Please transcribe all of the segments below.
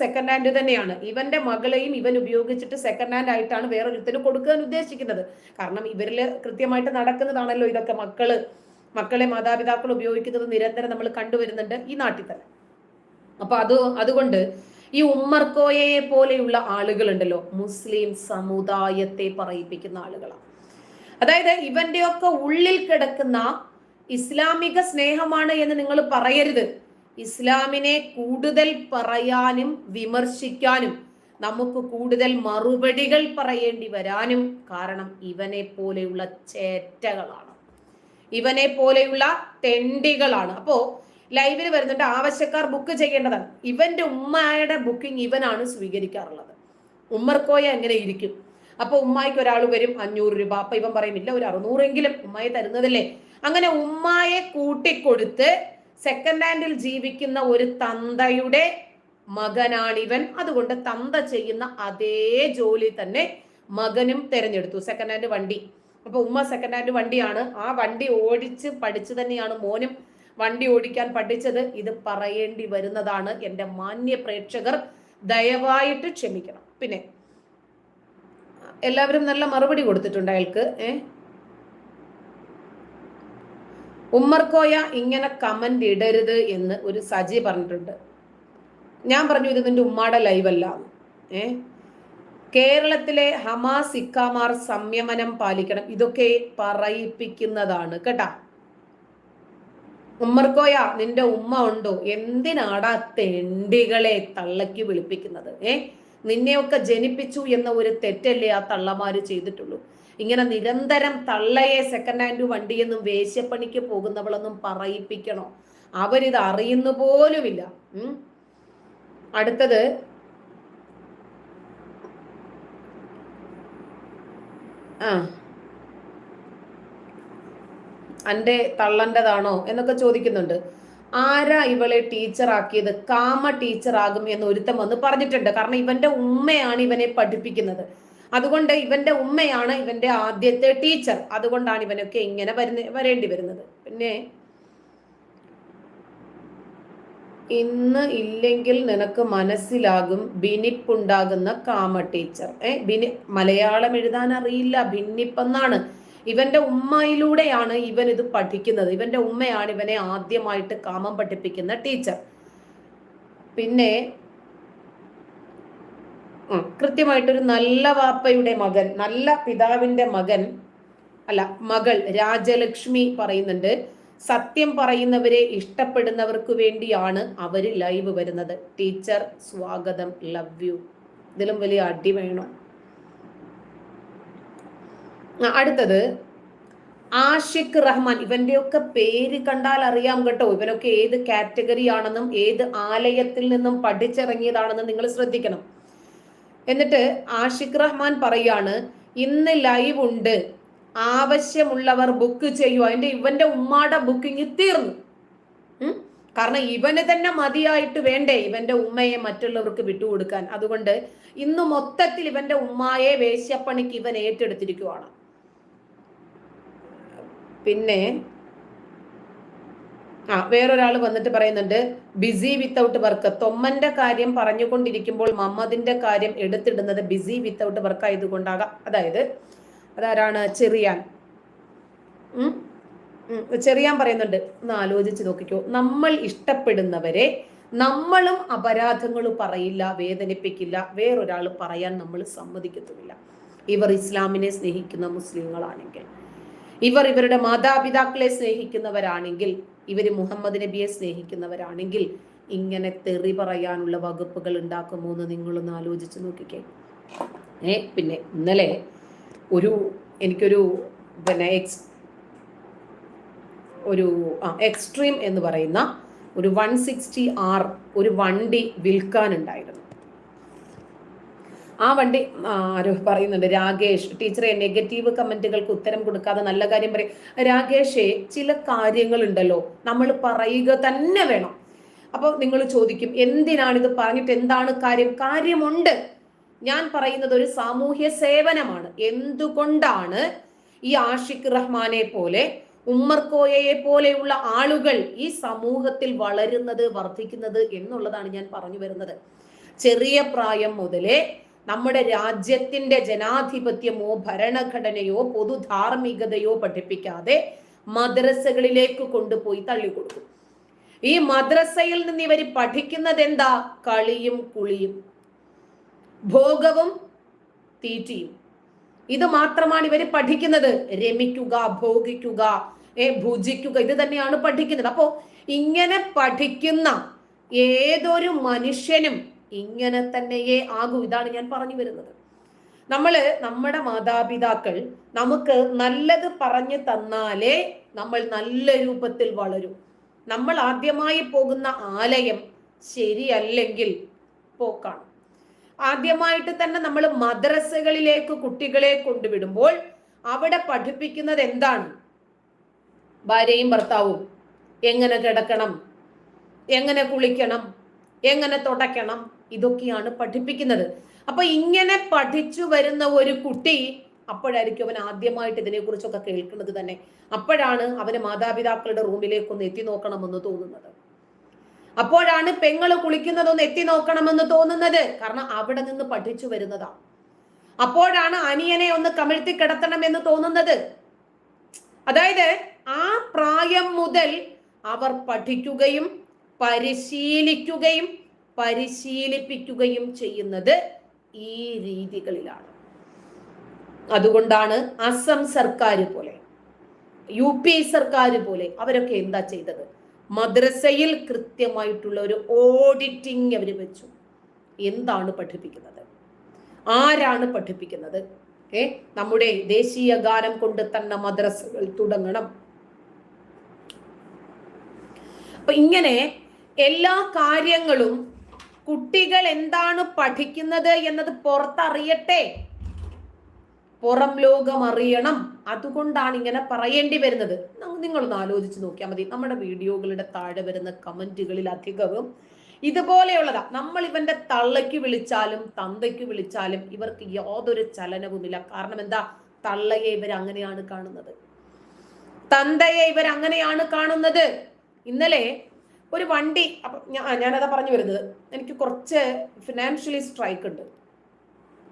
Second hand തന്നെയാണ്. ഇവന്റെ മകളെയും ഇവൻ ഉപയോഗിച്ചിട്ട് സെക്കൻഡ് ഹാൻഡ് ആയിട്ടാണ് വേറൊരുത്തിന് കൊടുക്കാൻ ഉദ്ദേശിക്കുന്നത്. കാരണം ഇവരിൽ കൃത്യമായിട്ട് നടക്കുന്നതാണല്ലോ ഇതൊക്കെ മക്കൾ. മക്കളെ മാതാപിതാക്കൾ ഉപയോഗിക്കുന്നത് നിരന്തരം നമ്മൾ കണ്ടുവരുന്നുണ്ട് ഈ നാട്ടിൽ തന്നെ. അപ്പൊ അത് അതുകൊണ്ട് ഈ ഉമ്മർക്കോയെ പോലെയുള്ള ആളുകളുണ്ടല്ലോ മുസ്ലിം സമുദായത്തെ പറയിപ്പിക്കുന്ന ആളുകളാണ്. അതായത് ഇവന്റെയൊക്കെ ഉള്ളിൽ കിടക്കുന്ന ഇസ്ലാമിക സ്നേഹമാണ് എന്ന് നിങ്ങൾ പറയരുത്. ഇസ്ലാമിനെ കൂടുതൽ പറയാനും വിമർശിക്കാനും നമുക്ക് കൂടുതൽ മറുപടികൾ പറയേണ്ടി വരാനും കാരണം ഇവനെ പോലെയുള്ള ചേറ്റകളാണ്. ഇവനെ പോലെയുള്ള തെണ്ടികളാണ്. അപ്പോ ലൈവിൽ വരുന്നുണ്ട് ആവശ്യക്കാർ ബുക്ക് ചെയ്യേണ്ടതാണ്. ഇവന്റെ ഉമ്മയുടെ ബുക്കിംഗ് ഇവനാണ് സ്വീകരിക്കാറുള്ളത്. ഉമ്മർക്കോയ എങ്ങനെ ഇരിക്കും. അപ്പൊ ഉമ്മായിക്ക് ഒരാൾ വരും അഞ്ഞൂറ് രൂപ. അപ്പൊ ഇവൻ പറയും ഇല്ല ഒരു അറുന്നൂറെങ്കിലും ഉമ്മായി തരുന്നതല്ലേ? അങ്ങനെ ഉമ്മായെ കൂട്ടിക്കൊടുത്ത് സെക്കൻഡ് ഹാൻഡിൽ ജീവിക്കുന്ന ഒരു തന്തയുടെ മകനാണിവൻ. അതുകൊണ്ട് തന്ത ചെയ്യുന്ന അതേ ജോലി തന്നെ മകനും തിരഞ്ഞെടുത്തു. സെക്കൻഡ് ഹാൻഡ് വണ്ടി. അപ്പൊ ഉമ്മ സെക്കൻഡ് ഹാൻഡ് വണ്ടിയാണ്. ആ വണ്ടി ഓടിച്ച് പഠിച്ചു തന്നെയാണ് മോനും വണ്ടി ഓടിക്കാൻ പഠിച്ചത്. ഇത് പറയേണ്ടി വരുന്നതാണ് എന്റെ മാന്യ പ്രേക്ഷകർ. ദയവായിട്ട് ക്ഷമിക്കണം. പിന്നെ എല്ലാവരും നല്ല മറുപടി കൊടുത്തിട്ടുണ്ട് അയാൾക്ക്. ഏ? ഉമ്മർക്കോയ ഇങ്ങനെ കമന്റ് ഇടരുത് എന്ന് ഒരു സജി പറഞ്ഞിട്ടുണ്ട്. ഞാൻ പറഞ്ഞു ഇത് നിന്റെ ഉമ്മാടെ ലൈവ് അല്ല ഏ? കേരളത്തിലെ ഹമാസ് ഇക്കാമാർ സംയമനം പാലിക്കണം. ഇതൊക്കെ പറയിപ്പിക്കുന്നതാണ് കേട്ടാ. ഉമ്മർക്കോയ നിന്റെ ഉമ്മ ഉണ്ടോ? എന്തിനാടാ തെണ്ടികളെ തള്ളക്കി വിളിപ്പിക്കുന്നത്? ഏ? നിന്നെയൊക്കെ ജനിപ്പിച്ചു എന്ന ഒരു തെറ്റല്ലേ ആ തള്ളമാര് ചെയ്തിട്ടുള്ളൂ. ഇങ്ങനെ നിരന്തരം തള്ളയെ സെക്കൻഡ് ഹാൻഡ് വണ്ടിയെന്നും വേശ്യപ്പണിക്ക് പോകുന്നവളെന്നും പറയിപ്പിക്കണോ. അവരിത് അറിയുന്നു പോലുമില്ല. അടുത്തത്. ആ. അന്റെ തള്ളന്റെതാണോ എന്നൊക്കെ ചോദിക്കുന്നുണ്ട്. ആരാ ഇവളെ ടീച്ചർ ആക്കിയത് കാമ ടീച്ചർ ആകും എന്ന് ഒരുത്തം വന്ന് പറഞ്ഞിട്ടുണ്ട്. കാരണം ഇവന്റെ ഉമ്മയാണ് ഇവനെ പഠിപ്പിക്കുന്നത്. അതുകൊണ്ട് ഇവന്റെ ഉമ്മയാണ് ഇവന്റെ ആദ്യത്തെ ടീച്ചർ. അതുകൊണ്ടാണ് ഇവനൊക്കെ ഇങ്ങനെ വരുന്ന വരേണ്ടി വരുന്നത്. പിന്നെ ഇന്ന് ഇല്ലെങ്കിൽ നിനക്ക് മനസ്സിലാകും ഭിന്നിപ്പുണ്ടാകുന്ന കാമ ടീച്ചർ. ഏ ഭിനി മലയാളം എഴുതാൻ അറിയില്ല ഭിന്നിപ്പെന്നാണ്. ഇവന്റെ ഉമ്മയിലൂടെയാണ് ഇവൻ ഇത് പഠിക്കുന്നത്. ഇവന്റെ ഉമ്മയാണ് ഇവനെ ആദ്യമായിട്ട് കാമം പഠിപ്പിക്കുന്ന ടീച്ചർ. പിന്നെ കൃത്യമായിട്ടൊരു നല്ല വാപ്പയുടെ മകൻ നല്ല പിതാവിന്റെ മകൻ അല്ല മകൾ രാജലക്ഷ്മി പറയുന്നുണ്ട്. സത്യം പറയുന്നവരെ ഇഷ്ടപ്പെടുന്നവർക്ക് വേണ്ടിയാണ് അവർ ലൈവ് വരുന്നത്. ടീച്ചർ സ്വാഗതം ലവ് യു ഇതിലും വലിയ അടി വേണം. അടുത്തത് ആഷിഖ് റഹ്മാൻ. ഇവന്റെയൊക്കെ പേര് കണ്ടാൽ അറിയാം കേട്ടോ. ഇവനൊക്കെ ഏത് കാറ്റഗറി ആണെന്നും ഏത് ആലയത്തിൽ നിന്നും പഠിച്ചിറങ്ങിയതാണെന്നും നിങ്ങൾ ശ്രദ്ധിക്കണം. എന്നിട്ട് ആഷിഖ് റഹ്മാൻ പറയാണ് ഇന്ന് ലൈവ് ഉണ്ട്. ആവശ്യമുള്ളവർ ബുക്ക് ചെയ്യൂ. അതിന്റെ ഇവന്റെ ഉമ്മയുടെ ബുക്കിംഗ് തീർന്നു. കാരണം ഇവന് തന്നെ മതിയായിട്ട് വേണ്ടേ ഇവന്റെ ഉമ്മയെ മറ്റുള്ളവർക്ക് വിട്ടുകൊടുക്കാൻ. അതുകൊണ്ട് ഇന്ന് മൊത്തത്തിൽ ഇവന്റെ ഉമ്മായെ വേശ്യപ്പണിക്ക് ഇവൻ ഏറ്റെടുത്തിരിക്കുവാണ്. പിന്നെ ആ വേറൊരാൾ വന്നിട്ട് പറയുന്നുണ്ട് ബിസി വിത്തൗട്ട് വർക്ക് തൊമ്മന്റെ കാര്യം പറഞ്ഞുകൊണ്ടിരിക്കുമ്പോൾ മമ്മദിന്റെ കാര്യം എടുത്തിടുന്നത് ബിസി വിത്തൗട്ട് വർക്ക് ആയതുകൊണ്ടാകാം. അതായത് അതാരാണ്? ചെറിയാൻ. ഉം? ചെറിയാൻ പറയുന്നുണ്ട് ഒന്ന് ആലോചിച്ച് നോക്കിക്കോ. നമ്മൾ ഇഷ്ടപ്പെടുന്നവരെ നമ്മളും അപരാധങ്ങൾ പറയില്ല വേദനിപ്പിക്കില്ല. വേറൊരാൾ പറയാൻ നമ്മൾ സമ്മതിക്കത്തുമില്ല. ഇവർ ഇസ്ലാമിനെ സ്നേഹിക്കുന്ന മുസ്ലിങ്ങളാണെങ്കിൽ ഇവർ ഇവരുടെ മാതാപിതാക്കളെ സ്നേഹിക്കുന്നവരാണെങ്കിൽ ഇവർ മുഹമ്മദ് നബിയെ സ്നേഹിക്കുന്നവരാണെങ്കിൽ ഇങ്ങനെ തെറി പറയാനുള്ള വകുപ്പുകൾ ഉണ്ടാക്കുമോ എന്ന് നിങ്ങളൊന്ന് ആലോചിച്ച് നോക്കിക്കേ. ഏ പിന്നെ ഇന്നലെ ഒരു എനിക്കൊരു പിന്നെ എക്സ് ഒരു ആ എക്സ്ട്രീം എന്ന് പറയുന്ന ഒരു വൺ സിക്സ്റ്റി ആർ ഒരു വണ്ടി വിൽക്കാനുണ്ടായിരുന്നു. ആ വണ്ടി ആരോ പറയുന്നുണ്ട് രാകേഷ്. ടീച്ചറെ നെഗറ്റീവ് കമന്റുകൾക്ക് ഉത്തരം കൊടുക്കാതെ നല്ല കാര്യം പറയും. രാകേഷേ ചില കാര്യങ്ങളുണ്ടല്ലോ നമ്മൾ പറയുക തന്നെ വേണം. അപ്പോൾ നിങ്ങൾ ചോദിക്കും എന്തിനാണ് ഇത് പറഞ്ഞിട്ട് എന്താണ് കാര്യം? കാര്യമുണ്ട്. ഞാൻ പറയുന്നത് ഒരു സാമൂഹ്യ സേവനമാണ്. എന്തുകൊണ്ടാണ് ഈ ആഷിഖ് റഹ്മാനെ പോലെ ഉമ്മർകോയയെ പോലെയുള്ള ആളുകൾ ഈ സമൂഹത്തിൽ വളരുന്നത് വർദ്ധിക്കുന്നത് എന്നുള്ളതാണ് ഞാൻ പറഞ്ഞു വരുന്നത്. ചെറിയ പ്രായം മുതലേ നമ്മുടെ രാജ്യത്തിന്റെ ജനാധിപത്യമോ ഭരണഘടനയോ പൊതുധാർമ്മികതയോ പഠിപ്പിക്കാതെ മദ്രസകളിലേക്ക് കൊണ്ടുപോയി തള്ളിക്കൊടുക്കും. ഈ മദ്രസയിൽ നിന്ന് ഇവർ പഠിക്കുന്നത് എന്താ കളിയും കുളിയും ഭോഗവും തീറ്റിയും. ഇത് മാത്രമാണ് ഇവർ പഠിക്കുന്നത്. രമിക്കുക ഭോഗിക്കുക ഏ ഭുജിക്കുക ഇത് തന്നെയാണ് പഠിക്കുന്നത്. അപ്പോ ഇങ്ങനെ പഠിക്കുന്ന ഏതൊരു മനുഷ്യനും ഇങ്ങനെ തന്നെയേ ആകൂ. ഇതാണ് ഞാൻ പറഞ്ഞു വരുന്നത്. നമ്മൾ നമ്മുടെ മാതാപിതാക്കൾ നമുക്ക് നല്ലത് പറഞ്ഞു തന്നാലേ നമ്മൾ നല്ല രൂപത്തിൽ വളരും. നമ്മൾ ആദ്യമായി പോകുന്ന ആലയം ശരിയല്ലെങ്കിൽ പോക്കാണ്. ആദ്യമായിട്ട് തന്നെ നമ്മൾ മദ്രസകളിലേക്ക് കുട്ടികളെ കൊണ്ടുവിടുമ്പോൾ അവിടെ പഠിപ്പിക്കുന്നത് എന്താണ്? ഭാര്യയും ഭർത്താവും എങ്ങനെ കിടക്കണം? എങ്ങനെ കുളിക്കണം? എങ്ങനെ തുടയ്ക്കണം ഇതൊക്കെയാണ് പഠിപ്പിക്കുന്നത്. അപ്പൊ ഇങ്ങനെ പഠിച്ചു വരുന്ന ഒരു കുട്ടി അപ്പോഴായിരിക്കും അവൻ ആദ്യമായിട്ട് ഇതിനെക്കുറിച്ചൊക്കെ കേൾക്കുന്നത് തന്നെ. അപ്പോഴാണ് അവന് മാതാപിതാക്കളുടെ റൂമിലേക്കൊന്ന് എത്തി നോക്കണമെന്ന് തോന്നുന്നത്. അപ്പോഴാണ് പെങ്ങൾ കുളിക്കുന്നതൊന്ന് എത്തി നോക്കണമെന്ന് തോന്നുന്നത്. കാരണം അവിടെ നിന്ന് പഠിച്ചു വരുന്നതാ. അപ്പോഴാണ് അനിയനെ ഒന്ന് കമിഴ്ത്തി കിടത്തണം എന്ന് തോന്നുന്നത്. അതായത് ആ പ്രായം മുതൽ അവർ പഠിക്കുകയും പരിശീലിക്കുകയും പരിശീലിപ്പിക്കുകയും ചെയ്യുന്നത് ഈ രീതികളിലാണ്. അതുകൊണ്ടാണ് അസം സർക്കാർ പോലെ യു പി സർക്കാർ പോലെ അവരൊക്കെ എന്താ ചെയ്തത്? മദ്രസയിൽ കൃത്യമായിട്ടുള്ള ഒരു ഓഡിറ്റിംഗ് അവർ വെച്ചു. എന്താണ് പഠിപ്പിക്കുന്നത്? ആരാണ് പഠിപ്പിക്കുന്നത്? ഏ? നമ്മുടെ ദേശീയ ഗാനം കൊണ്ട് തന്നെ മദ്രസകൾ തുടങ്ങണം. അപ്പൊ ഇങ്ങനെ എല്ലാ കാര്യങ്ങളും കുട്ടികൾ എന്താണ് പഠിക്കുന്നത് എന്നത് പുറത്തറിയട്ടെ. പുറം ലോകം അറിയണം. അതുകൊണ്ടാണ് ഇങ്ങനെ പറയേണ്ടി വരുന്നത്. നിങ്ങളൊന്ന് ആലോചിച്ച് നോക്കിയാൽ മതി. നമ്മുടെ വീഡിയോകളുടെ താഴെ വരുന്ന കമന്റുകളിൽ അധികവും ഇതുപോലെയുള്ളതാ. നമ്മൾ ഇവന്റെ തള്ളയ്ക്ക് വിളിച്ചാലും തന്തയ്ക്ക് വിളിച്ചാലും ഇവർക്ക് യാതൊരു ചലനവുമില്ല. കാരണം എന്താ? തള്ളയെ ഇവർ അങ്ങനെയാണ് കാണുന്നത്. തന്തയെ ഇവർ അങ്ങനെയാണ് കാണുന്നത്. ഇന്നലെ ഒരു വണ്ടി അപ്പൊ ഞാനതാ പറഞ്ഞു വരുന്നത്. എനിക്ക് കുറച്ച് ഫിനാൻഷ്യലി സ്ട്രൈക്ക് ഉണ്ട്.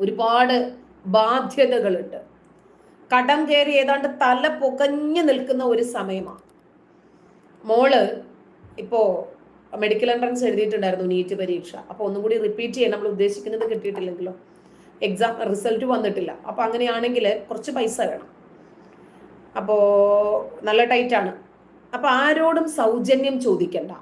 ഒരുപാട് ബാധ്യതകളുണ്ട്. കടം കയറി ഏതാണ്ട് തല പുകഞ്ഞു നിൽക്കുന്ന ഒരു സമയമാണ്. മോൾ ഇപ്പോ മെഡിക്കൽ എൻട്രൻസ് എഴുതിയിട്ടുണ്ടായിരുന്നു നീറ്റ് പരീക്ഷ. അപ്പോൾ ഒന്നും കൂടി റിപ്പീറ്റ് ചെയ്യാൻ നമ്മൾ ഉദ്ദേശിക്കുന്നത് കിട്ടിയിട്ടില്ലെങ്കിലോ? എക്സാം റിസൾട്ട് വന്നിട്ടില്ല. അപ്പോൾ അങ്ങനെയാണെങ്കിൽ കുറച്ച് പൈസ വേണം. അപ്പോൾ നല്ല ടൈറ്റാണ് അപ്പോൾ ആരോടും സൗജന്യം ചോദിക്കണ്ട.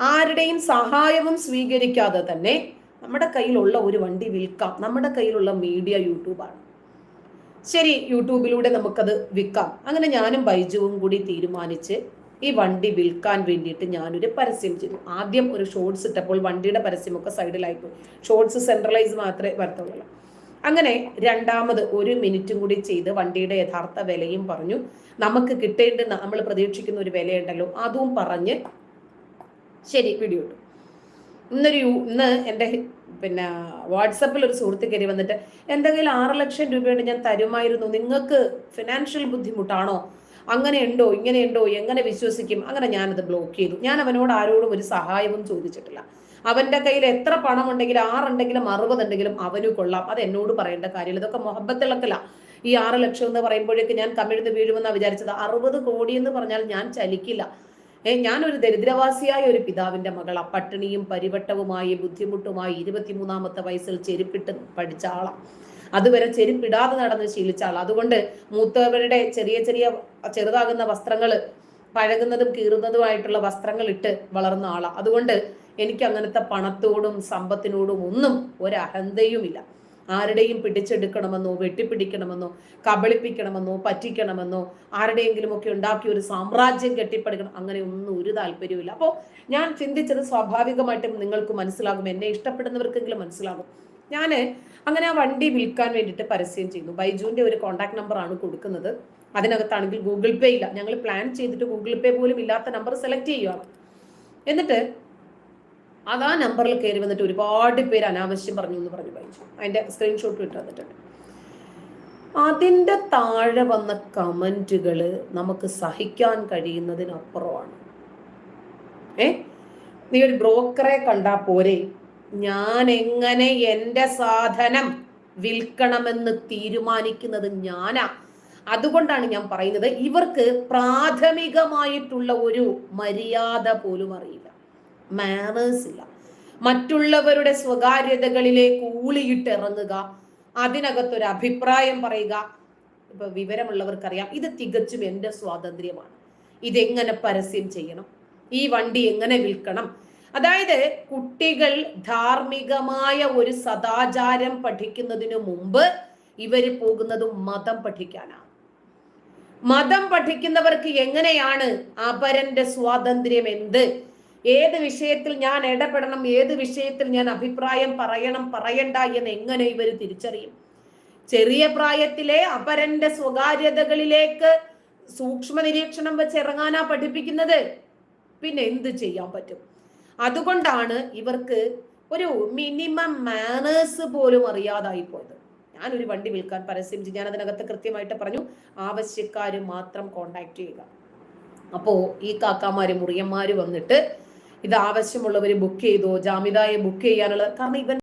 ആരുടെയും സഹായവും സ്വീകരിക്കാതെ തന്നെ നമ്മുടെ കയ്യിലുള്ള ഒരു വണ്ടി വിൽക്കാം. നമ്മുടെ കയ്യിലുള്ള മീഡിയ യൂട്യൂബാണ്. ശരി യൂട്യൂബിലൂടെ നമുക്കത് വിൽക്കാം. അങ്ങനെ ഞാനും ബൈജുവും കൂടി തീരുമാനിച്ച് ഈ വണ്ടി വിൽക്കാൻ വേണ്ടിയിട്ട് ഞാനൊരു പരസ്യം ചെയ്തു. ആദ്യം ഒരു ഷോർട്സ് ഇട്ടപ്പോൾ വണ്ടിയുടെ പരസ്യമൊക്കെ സൈഡിലായിപ്പോയി ഷോർട്സ് സെൻട്രലൈസ് മാത്രമേ വരത്തുള്ളൂ. അങ്ങനെ രണ്ടാമത് ഒരു മിനിറ്റും കൂടി ചെയ്ത് വണ്ടിയുടെ യഥാർത്ഥ വിലയും പറഞ്ഞു. നമുക്ക് കിട്ടേണ്ട നമ്മൾ പ്രതീക്ഷിക്കുന്ന ഒരു വിലയുണ്ടല്ലോ അതും പറഞ്ഞ് ശരി വീഡിയോ ഇട്ടു. ഇന്നൊരു ഇന്ന് എന്റെ പിന്നെ വാട്സപ്പിൽ ഒരു സുഹൃത്ത് കയറി വന്നിട്ട് എന്തെങ്കിലും ആറ് ലക്ഷം രൂപയുണ്ട് ഞാൻ തരുമായിരുന്നു. നിങ്ങൾക്ക് ഫിനാൻഷ്യൽ ബുദ്ധിമുട്ടാണോ? അങ്ങനെയുണ്ടോ? ഇങ്ങനെയുണ്ടോ? എങ്ങനെ വിശ്വസിക്കും? അങ്ങനെ ഞാനത് ബ്ലോക്ക് ചെയ്തു. ഞാൻ അവനോട് ആരോടും ഒരു സഹായവും ചോദിച്ചിട്ടില്ല. അവന്റെ കയ്യിൽ എത്ര പണം ഉണ്ടെങ്കിലും ആറുണ്ടെങ്കിലും അറുപതുണ്ടെങ്കിലും അവന് കൊള്ളാം. അത് എന്നോട് പറയേണ്ട കാര്യമില്ല. ഇതൊക്കെ മൊഹബത്തിളക്കല ഈ ആറ് ലക്ഷം എന്ന് പറയുമ്പോഴേക്ക് ഞാൻ കമിഴ്ന്ന് വീഴുമെന്നാണ് വിചാരിച്ചത്. അറുപത് കോടി എന്ന് പറഞ്ഞാൽ ഞാൻ ചലിക്കില്ല. ഏ ഞാനൊരു ദരിദ്രവാസിയായ ഒരു പിതാവിന്റെ മകളാ. പട്ടിണിയും പരിവട്ടവുമായി ബുദ്ധിമുട്ടുമായി ഇരുപത്തിമൂന്നാമത്തെ വയസ്സിൽ ചെരുപ്പിട്ട് പഠിച്ച ആളാണ് അതുവരെ ചെരുപ്പിടാതെ നടന്ന് ശീലിച്ച ആൾ അതുകൊണ്ട് മൂത്തവരുടെ ചെറിയ ചെറിയ ചെറുതാകുന്ന വസ്ത്രങ്ങൾ പഴകുന്നതും കീറുന്നതുമായിട്ടുള്ള വസ്ത്രങ്ങൾ ഇട്ട് വളർന്ന ആളാണ് അതുകൊണ്ട് എനിക്ക് അങ്ങനത്തെ പണത്തോടും സമ്പത്തിനോടും ഒന്നും ഒരഹന്തയുമില്ല. ആരുടെയും പിടിച്ചെടുക്കണമെന്നോ വെട്ടിപ്പിടിക്കണമെന്നോ കബളിപ്പിക്കണമെന്നോ പറ്റിക്കണമെന്നോ ആരുടെയെങ്കിലും ഒക്കെ ഉണ്ടാക്കിയ ഒരു സാമ്രാജ്യം കെട്ടിപ്പടുക്കണം അങ്ങനെ ഒന്നും ഒരു താല്പര്യമില്ല അപ്പോൾ ഞാൻ ചിന്തിച്ചത് സ്വാഭാവികമായിട്ടും നിങ്ങൾക്ക് മനസ്സിലാകും എന്നെ ഇഷ്ടപ്പെടുന്നവർക്കെങ്കിലും മനസ്സിലാകും. ഞാൻ അങ്ങനെ ആ വണ്ടി വിൽക്കാൻ വേണ്ടിയിട്ട് പരസ്യം ചെയ്യുന്നു. ബൈജുവിന്റെ ഒരു കോൺടാക്ട് നമ്പറാണ് കൊടുക്കുന്നത്. അതിനകത്താണെങ്കിൽ ഗൂഗിൾ പേ ഇല്ല. ഞങ്ങൾ പ്ലാൻ ചെയ്തിട്ട് ഗൂഗിൾ പേ പോലും ഇല്ലാത്ത നമ്പർ സെലക്ട് ചെയ്യുകയാണ് എന്നിട്ട് അത് ആ നമ്പറിൽ കയറി വന്നിട്ട് ഒരുപാട് പേര് അനാവശ്യം പറഞ്ഞു എന്ന് പറഞ്ഞു വായിച്ചു. അതിന്റെ സ്ക്രീൻഷോട്ട് ഇട്ട് തന്നിട്ടുണ്ട്. അതിന്റെ താഴെ വന്ന കമന്റുകൾ നമുക്ക് സഹിക്കാൻ കഴിയുന്നതിനപ്പുറമാണ്. ഏ? നീ ഒരു ബ്രോക്കറെ കണ്ടാ പോരെ. ഞാൻ എങ്ങനെ എന്റെ സാധനം വിൽക്കണമെന്ന് തീരുമാനിക്കുന്നത് ഞാനാ. അതുകൊണ്ടാണ് ഞാൻ പറയുന്നത് ഇവർക്ക് പ്രാഥമികമായിട്ടുള്ള ഒരു മര്യാദ പോലും അറിയില്ല. മാനേഴ്സ് ഇല്ല. മറ്റുള്ളവരുടെ സ്വകാര്യതകളിലേക്ക് ഊളിയിട്ട് ഇറങ്ങുക അതിനകത്തൊരു അഭിപ്രായം പറയുക ഇപ്പൊ വിവരമുള്ളവർക്കറിയാം ഇത് തികച്ചും എന്റെ സ്വാതന്ത്ര്യമാണ്. ഇതെങ്ങനെ പരസ്യം ചെയ്യണം? ഈ വണ്ടി എങ്ങനെ വിൽക്കണം? അതായത് കുട്ടികൾ ധാർമ്മികമായ ഒരു സദാചാരം പഠിക്കുന്നതിന് മുമ്പ് ഇവർ പോകുന്നത് മതം പഠിക്കാനാണ്. മതം പഠിക്കുന്നവർക്ക് എങ്ങനെയാണ് അപരന്റെ സ്വാതന്ത്ര്യം എന്ത്? ഏത് വിഷയത്തിൽ ഞാൻ ഇടപെടണം ഏത് വിഷയത്തിൽ ഞാൻ അഭിപ്രായം പറയണം പറയണ്ട എന്ന് എങ്ങനെ ഇവർ തിരിച്ചറിയും? ചെറിയ പ്രായത്തിലെ അപരന്റെ സ്വകാര്യതകളിലേക്ക് സൂക്ഷ്മ നിരീക്ഷണം വെച്ച് ഇറങ്ങാനാ പഠിപ്പിക്കുന്നത്? പിന്നെ എന്ത് ചെയ്യാൻ പറ്റും? അതുകൊണ്ടാണ് ഇവർക്ക് ഒരു മിനിമം മാനേഴ്സ് പോലും അറിയാതായി പോയത്. ഞാനൊരു വണ്ടി വിൽക്കാൻ പരസ്യം ചെയ്തു. ഞാൻ അതിനകത്ത് കൃത്യമായിട്ട് പറഞ്ഞു ആവശ്യക്കാർ മാത്രം കോണ്ടാക്ട് ചെയ്യുക. അപ്പോ ഈ കാക്കാമാര് മുറിയന്മാര് വന്നിട്ട് ഇത് ആവശ്യമുള്ളവർ ബുക്ക് ചെയ്തോ ജാമിതായെ ബുക്ക് ചെയ്യാനുള്ള കാരണം ഇവൻ